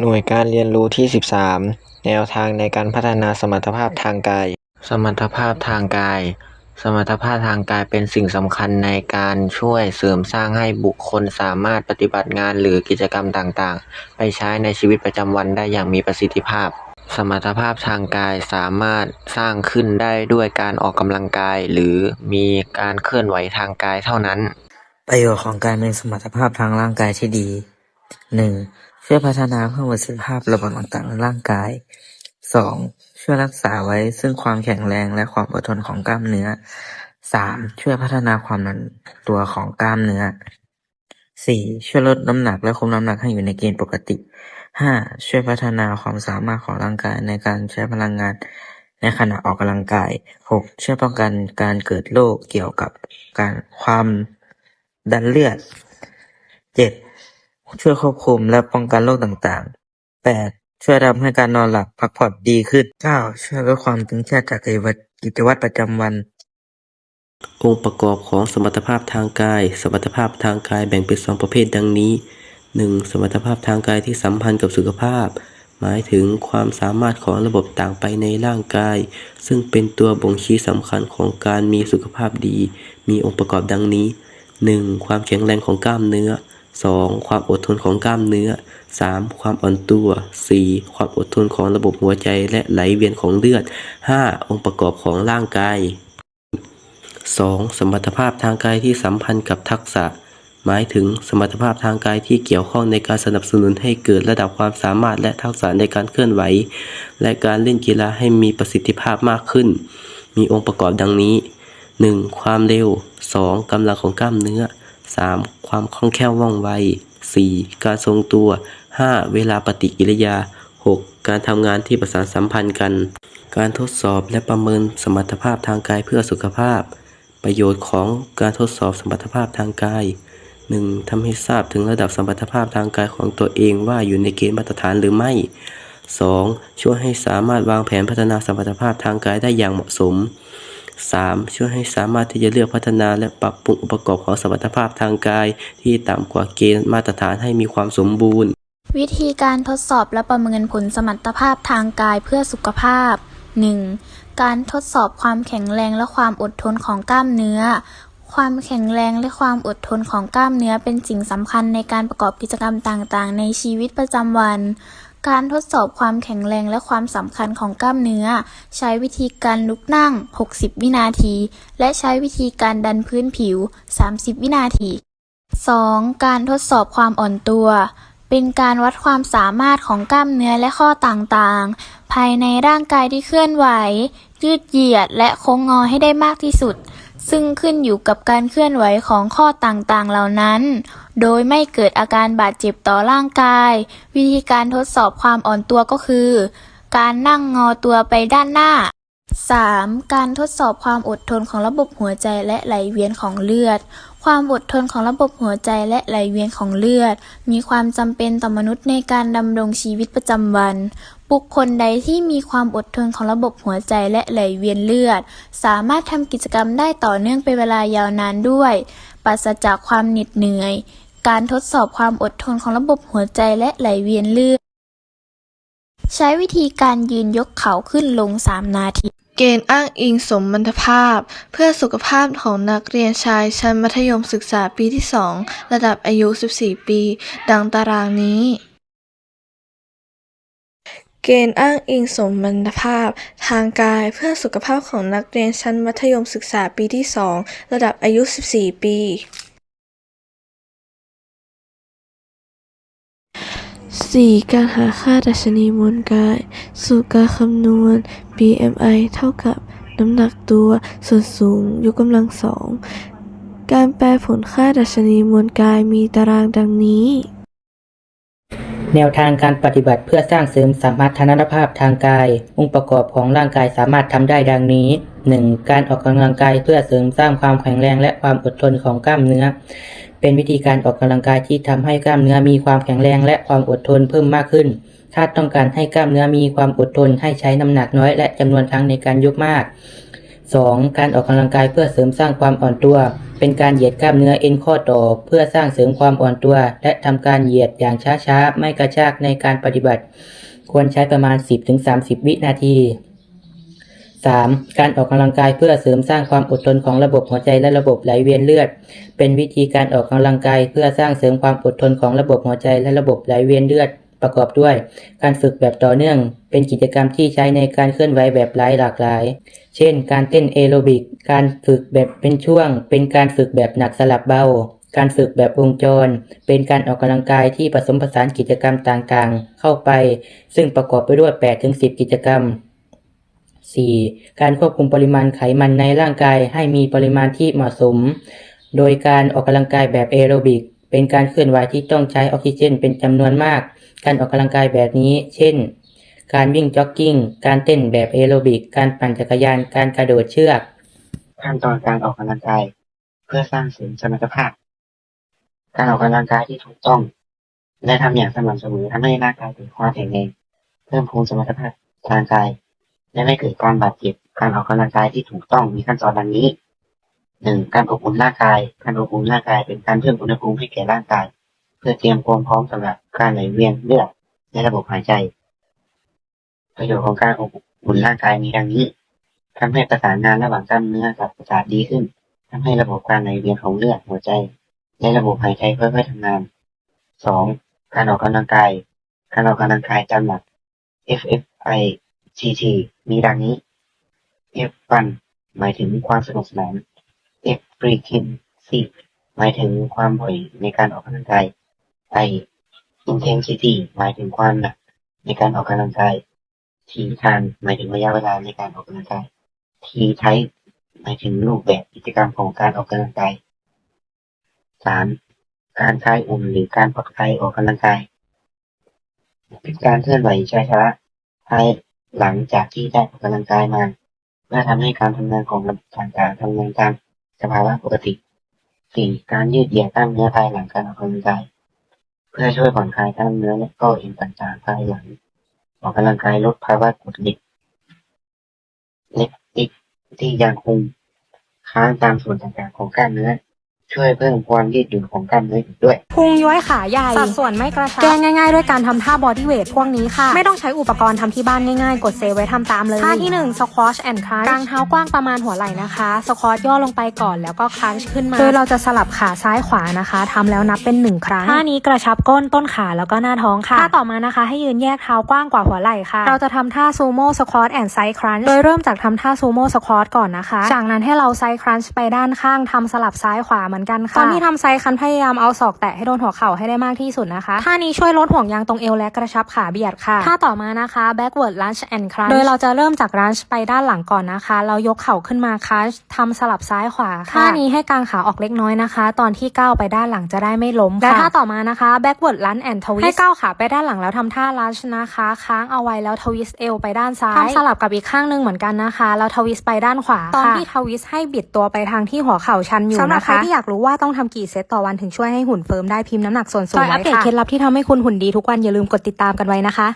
หน่วยการเรียนรู้ที่ 13 แนวทางในการพัฒนาสมรรถภาพทางกาย สมรรถภาพทางกาย สมรรถภาพทางกายเป็นสิ่งสำคัญในการช่วยเสริมสร้างให้บุคคลสามารถปฏิบัติงานหรือกิจกรรมต่างๆ ไปใช้ในชีวิตประจำวันได้อย่างมีประสิทธิภาพ สมรรถภาพทางกายสามารถสร้างขึ้นได้ด้วยการออกกำลังกาย หรือมีการเคลื่อนไหวทางกายเท่านั้น ประโยชน์ของการมีสมรรถภาพทางร่างกายที่ดี 1. เพื่อพัฒนาเพิ่มประสิทธิภาพระบบต่าง ๆ ในร่างกาย สอง ช่วยรักษาไว้ซึ่งความแข็งแรงและความอดทนของกล้ามเนื้อ สาม ช่วยพัฒนาความหนันตัวของกล้ามเนื้อ สี่ ช่วยลดน้ำหนักและคุมน้ำหนักให้อยู่ในเกณฑ์ปกติ ห้า ช่วยพัฒนาความสามารถของร่างกายในการใช้พลังงานในขณะออกกำลังกาย 6. ช่วยป้องกันการเกิดโรคเกี่ยวกับการความดันเลือด 7. ช่วยควบคุมและป้องกันโรคต่าง ๆ แปด ช่วยทำให้การนอนหลับพักผ่อนดีขึ้นเก้าช่วยลดความตึงเครียดจากกิจวัตรกิจวัตรประจำวัน องค์ประกอบของสมรรถภาพทางกาย สมรรถภาพทางกายแบ่งเป็นสองประเภทดังนี้ 1. สมรรถภาพทางกายที่สัมพันธ์กับสุขภาพ หมายถึงความสามารถของระบบต่างไปในร่างกาย ซึ่งเป็นตัวบ่งชี้สำคัญของการมีสุขภาพดี มีองค์ประกอบดังนี้ 1. ความแข็งแรงของกล้ามเนื้อ 2. ความอดทนของกล้ามเนื้อ 3. ความอ่อนตัว 4. ความอดทนของระบบหัวใจและไหลเวียนของเลือด 5. องค์ประกอบของร่างกาย 2. สมรรถภาพทางกายที่สัมพันธ์กับทักษะ หมายถึงสมรรถภาพทางกายที่เกี่ยวข้องในการสนับสนุนให้เกิดระดับความสามารถและทักษะในการเคลื่อนไหว และการเล่นกีฬาให้มีประสิทธิภาพมากขึ้น มีองค์ประกอบดังนี้ 1. ความเร็ว 2. กำลังของกล้ามเนื้อ 3. ความคล่องแคล่วว่องไว 4. การทรงตัว 5. เวลาปฏิกิริยา 6. การทำงานที่ประสานสัมพันธ์กัน การทดสอบและประเมินสมรรถภาพทางกายเพื่อสุขภาพ ประโยชน์ของการทดสอบสมรรถภาพทางกาย 1. ทำให้ทราบถึงระดับสมรรถภาพทางกายของตัวเองว่าอยู่ในเกณฑ์มาตรฐานหรือไม่ 2. ช่วยให้สามารถวางแผนพัฒนาสมรรถภาพทางกายได้อย่างเหมาะสม 3. ช่วยให้สามารถที่จะเลือกพัฒนาและปรับปรุงองค์ประกอบของสมรรถภาพทางกาย ที่ต่ำกว่าเกณฑ์มาตรฐานให้มีความสมบูรณ์ วิธีการทดสอบและประเมินผลสมรรถภาพทางกายเพื่อสุขภาพ 1. การทดสอบความแข็งแรงและความอดทนของกล้ามเนื้อ ความแข็งแรงและความอดทนของกล้ามเนื้อเป็นสิ่งสำคัญในการประกอบกิจกรรมต่างๆ ในชีวิตประจำวัน การทดสอบความแข็งแรงและความสำคัญของกล้ามเนื้อ ใช้วิธีการลุกนั่ง 60 วินาที และใช้วิธีการดันพื้นผิว 30 วินาที 2. การทดสอบความอ่อนตัว เป็นการวัดความสามารถของกล้ามเนื้อและข้อต่างๆ ภายในร่างกายที่เคลื่อนไหว ยืดเหยียดและโค้งงอให้ได้มากที่สุด ซึ่งขึ้นอยู่กับการเคลื่อนไหวของข้อต่างๆ เหล่านั้น โดยไม่เกิดอาการบาดเจ็บต่อร่างกาย วิธีการทดสอบความอ่อนตัวก็คือ การนั่งงอตัวไปด้านหน้า 3. การทดสอบความอดทนของระบบหัวใจและไหลเวียนของเลือด ความอดทนของระบบหัวใจและไหลเวียนของเลือด มีความจำเป็นต่อมนุษย์ในการดำรงชีวิตประจำวัน บุคคลใดที่มีความอดทนของระบบหัวใจและไหลเวียนเลือด สามารถทำกิจกรรมได้ต่อเนื่องเป็นเวลายาวนานด้วย ปราศจากความเหน็ดเหนื่อย การทดสอบความอดทนของระบบหัวใจและไหลเวียนเลือด ใช้วิธีการยืนยกเข่าขึ้นลง 3 นาที เกณฑ์อ้างอิงสมรรถภาพ เพื่อสุขภาพของนักเรียนชายชั้นมัธยมศึกษาปีที่ 2 ระดับอายุ 14 ปี ดังตารางนี้ เกณฑ์อ้างอิงสมรรถภาพ ทางกายเพื่อสุขภาพของนักเรียนชั้นมัธยมศึกษาปีที่ 2 ระดับอายุ 14 ปี 4. การหาค่าดัชนีมวลกาย สูตรการคำนวณ BMI เท่ากับน้ำหนักตัว ส่วนสูง ยกกำลังสอง การแปลผลค่าดัชนีมวลกายมีตารางดังนี้ แนวทางการปฏิบัติเพื่อสร้างเสริมสมรรถนะภาพทางกาย องค์ประกอบของร่างกายสามารถทำได้ดังนี้ 1. การออกกำลังกายเพื่อเสริมสร้างความแข็งแรงและความอดทนของกล้ามเนื้อ เป็นวิธีการออกกำลังกายที่ทำให้กล้ามเนื้อมีความแข็งแรงและความอดทนเพิ่มมากขึ้น ถ้าต้องการให้กล้ามเนื้อมีความอดทนให้ใช้น้ำหนักน้อยและจำนวนครั้งในการยกมาก 2. การออกกำลังกายเพื่อเสริมสร้างความอ่อนตัว เป็นการเหยียดกล้ามเนื้อเอ็นข้อต่อ เพื่อสร้างเสริมความอ่อนตัว และทำการเหยียดอย่างช้าๆ ไม่กระชากในการปฏิบัติ ควรใช้ประมาณ 10-30 วินาที 3. การออกกำลังกายเพื่อเสริมสร้างความอดทนของระบบหัวใจและระบบไหลเวียนเลือด เป็นวิธีการออกกำลังกายเพื่อสร้างเสริมความอดทนของระบบหัวใจและระบบไหลเวียนเลือดประกอบด้วย การฝึกแบบต่อเนื่อง เป็นกิจกรรมที่ใช้ในการเคลื่อนไหวแบบหลายหลากหลาย เช่น การเต้นแอโรบิก การฝึกแบบเป็นช่วง เป็นการฝึกแบบหนักสลับเบา การฝึกแบบวงจร เป็นการออกกำลังกายที่ผสมผสานกิจกรรมต่างๆ เข้าไป ซึ่งประกอบไปด้วย 8-10 กิจกรรม 4. การควบคุมปริมาณไขมันในร่างกายให้มีปริมาณที่เหมาะสม โดยการออกกำลังกายแบบแอโรบิก เป็นการเคลื่อนไหวที่ต้องใช้ออกซิเจนเป็นจำนวนมาก การออกกำลังกายแบบนี้ เช่น การวิ่งจ็อกกิ้ง การเต้นแบบแอโรบิก การปั่นจักรยาน การกระโดดเชือก ขั้นตอนการออกกำลังกาย เพื่อสร้างเสริมสมรรถภาพ การออกกำลังกายที่ถูกต้อง และทำอย่างสม่ำเสมอทำให้ร่างกายเกิดความแข็งแรง เพิ่มพูนสมรรถภาพทางกาย และไม่เกิดการบาดเจ็บ การออกกำลังกายที่ถูกต้องมีขั้นตอนดังนี้หนึ่งการอบอุ่นร่างกาย การอบอุ่นร่างกายเป็นการเพิ่มอุณหภูมิให้แก่ร่างกาย เพื่อเตรียมความพร้อมสำหรับการไหลเวียนเลือดในระบบหายใจ ประโยชน์ของการอบอุ่นร่างกายมีดังนี้ทำให้ประสานงานระหว่างกล้ามเนื้อกับประสาทดีขึ้นทำให้ระบบการไหลเวียนของเลือดหัวใจ และระบบหายใจค่อยๆทำงานสองการออกกำลังกาย การออกกำลังกายตามหลัก FFI CT มีดังนี้ F fun หมายถึงความสนุกสนาน F frequency หมายถึงความบ่อยในการออกกำลังกาย I intensity หมายถึงความหนักในการออกกำลังกาย T time หมายถึงระยะเวลาในการออกกำลังกาย T type หมายถึงรูปแบบกิจกรรมของการออกกำลังกายสามการคลายอุ่นหรือการผ่อนคลายออกกำลังกาย เป็นการเคลื่อนไหวช้าๆภาย หลังจากที่ได้ออกกำลังกายมาเพื่อทำให้การทำงานของระบบต่างๆทำงานตามสภาวะปกติสี่การยืดเหยียดกล้ามเนื้อภายหลังการออกกำลังกาย เพื่อช่วยผ่อนคลายกล้ามเนื้อและก็เอ็นต่างๆภายหลังออกกำลังกายลดภาวะกดเหล็กเล็กติกที่ยังคงค้างตามส่วนต่างๆของกล้ามเนื้อ ช่วยเพิ่มความยืดหยุ่นของกล้ามเนื้ออีกด้วย พุงย้วยขาใหญ่ สัดส่วนไม่กระชับ แก้ง่ายๆ ด้วยการทำท่าบอดี้เวทพวกนี้ค่ะ ไม่ต้องใช้อุปกรณ์ทำที่บ้านง่ายๆ กดเซฟไว้ทำตามเลย ท่าที่1 squash and crunch กางเท้ากว้างประมาณหัวไหล่นะคะสควอตย่อลงไปก่อนแล้วก็ครันช์ขึ้นมา โดยเราจะสลับขาซ้ายขวานะคะทำแล้วนับเป็น 1 ครั้ง ท่านี้กระชับก้นต้นขาแล้วก็หน้าท้องค่ะ ท่าต่อมานะคะ ให้ยืนแยกเท้ากว้างกว่าหัวไหล่ค่ะ เราจะทำท่าซูโม่สควอตแอนด์ไซด์ครันช์โดยเริ่มจากทำท่าซูโม่สควอตก่อนนะคะ จากนั้นให้เราไซด์ครันช์ไปด้านข้างทำสลับซ้ายขวาเหมือนกันค่ะ ตอนที่ทำไซด์ครันช์พยายามเอาศอกแตะให้โดนหัวเข่าให้ได้มากที่สุดนะคะท่านี้ช่วยลดห่วงยางตรงเอวและกระชับขาเบียดค่ะท่าต่อมานะคะ backward lunge and crunch โดยเราจะเริ่มจาก lunge ไปด้านหลังก่อนนะคะ เรายกเข่าขึ้นมา crunch ทำสลับซ้ายขวาค่ะท่านี้ให้กางขาออกเล็กน้อยนะคะ ตอนที่ก้าวไปด้านหลังจะได้ไม่ล้มค่ะและท่าต่อมานะคะ backward lunge and twist ให้ก้าวขาไปด้านหลังแล้วทำท่า lunge นะคะ ค้างเอาไว้แล้วทวิสต์เอวไปด้านซ้ายทำสลับกับอีกข้างหนึงเหมือนกันนะคะแล้วทวิสต์ไปด้านขวาตอนที่ทวิสต์ให้บิดตัวไปทางที่หัวเข่าชันอยู่นะคะสำหรับใครที่อยากรู้ว่าต้องทำกี่เซตต่อวันถึงช่วยให้หุ่นเฟิร์มได้พิมพ์น้ำหนักส่วนสูงไว้ค่ะจอยอัปเดตเคล็ดลับที่ทำให้คุณหุ่นดีทุกวันอย่าลืมกดติดตามกันไว้นะคะ